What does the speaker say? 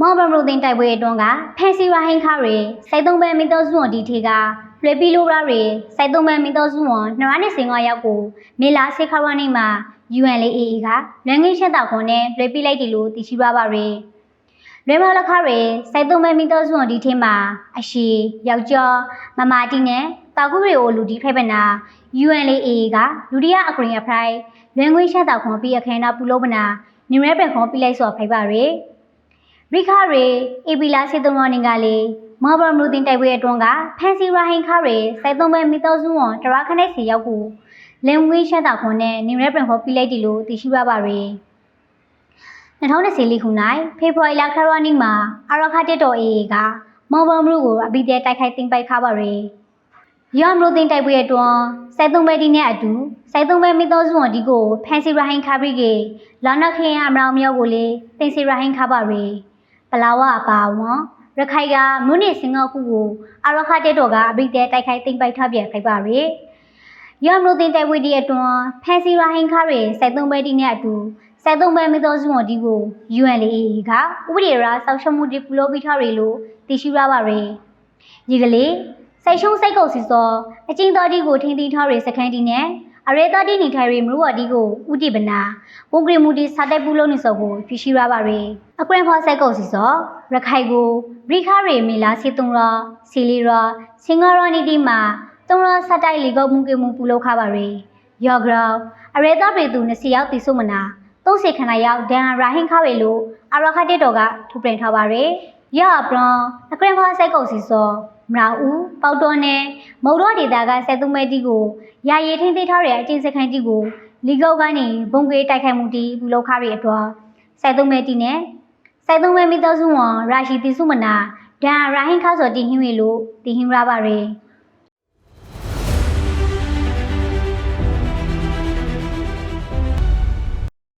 မောင်ဘမရိုတင်တိုက်ပွဲအတွန်းကဖန်စီရာဟင်ခါရီစိုက်သုံးပဲမင်းတော်စုဝန်ဒီထေကလွယ်ပီလိုရာရီစိုက်သုံးပဲမင်းတော်စုဝန်နရနဲ့စင်ကရောက်ကိုမေလာစေခါရနေမှာ UNLAA ကလွန်ငင်းရှက်တာခွန်နဲ့လွယ်ပီလိုက်တယ်လို့သိရှိပါပါရီလွယ်မလခရီစိုက်သုံးပဲမင်းတော်စုဝန်ဒီထေမှာအရှိယောက်ျော်မမာတီနဲ့တာကုရီအိုလူဒီဖိုက်ပနာ UNLAA ကလူဒီယာအကရင်အဖရိုင်လွန်ငင်းရှက်တာခွန်ပြီးအခမ်းအနားပူလို့ပနာညရဲပန်ခွန်ပြီးလိုက်စော်ဖိုက်ပါရီ ရိခရေအေပီလာစေတုံရောနေကလေမော်ဘမလူတင်တိုက်ပွဲအတွန်းကဖန်စီရာဟင်ခရေစိုက်သုံးပဲမီတော်စုဝန်တရာခနဲ့စီရောက်ကိုလင်ဝေးရှက်တာခွန်နဲ့နေရဲပန်ခေါ်ပြီးလိုက်တယ်လို့သိရှိပါပါရီ2024ခု၌ဖေဖော်ဝါရီလခရဝနီမှာအရခတက်တော်အေကမော်ဘမလူကိုအပိတဲတိုက်ခိုက်တင်ပိုက်ခါပါရီရောမလူတင်တိုက်ပွဲအတွန်းစိုက်သုံးပဲဒီနဲ့အတူစိုက်သုံးပဲမီတော်စုဝန်ဒီကိုဖန်စီရာဟင်ခဘရီကေလာနခရင်အမရောင်မြောက်ကိုလေတင်စီရာဟင်ခပါရီပ လာဝအပါဝံရခိုင်ကမုန်နေစင်ငေါခုကိုအရခတဲ့တော်ကအဘိတဲတိုက်ခိုက်သိမ့်ပိုက်ထပြခိုက်ပါရယ်ရမလို့တင်တိုက်ဝီဒီအတွန်းဖန်စီရာဟင်ခါရယ်စိုက်သုံးပဲဒီနဲ့အတူစိုက်သုံးပဲမီတော်စုဝန်ဒီကို UNLA ကဥပဒေရာစောက်ရှုံးမှုဒီပလိုပီထားရလို့သိရှိရပါရယ်ဒီကလေးစိတ်ရှုံးစိတ်ကုန်စီစောအချင်းတော်ဒီကိုထင်းတီထားရယ်စခန်းဒီနဲ့ အရေတာဒီနေထိုင်ရမလို့ဝဒီကိုဥတိပနာပုံဂရီမူဒီစာတက်ပူလုံးနေစောကိုဖြရှိရပါရယ်အကွန်ဖောဆက်ကုန်စီစောရခိုင်ကိုဘရိခရေမီလာစီတုံရာစီလီရာစင်ဂါရောနီဒီမှာတုံရာစတိုက်လီကောမှုကေမှုပူလောက်ခပါရယ်ယောဂရောအရေတာပေသူနစီရောက်တိဆုမနာသုံးစေခဏရောက်ဒန်ရာဟင်ခဝေလို့အရခတက်တော်ကထူပရင်ထားပါရယ်ရပရန်အကွန်ဖောဆက်ကုန်စီစော မရာဦးပေါတော်နဲ့မုံတော်ဒေတာကဆက်သူမဲတီကိုရာရီထင်းသေးထားတဲ့အချင်းစခန်းတီကိုလီကောက်ကနေဘုံကေးတိုက်ခိုက်မှုတီပြုလုပ်ခရရဲ့အတွက်ဆက်သူမဲတီနဲ့ဆက်သူမဲမိသားစုဝန်ရာရှိတီစုမနာဒန်ရာဟင်ခါစောတီဟင်းဝေလို့တီဟင်းရပါရယ်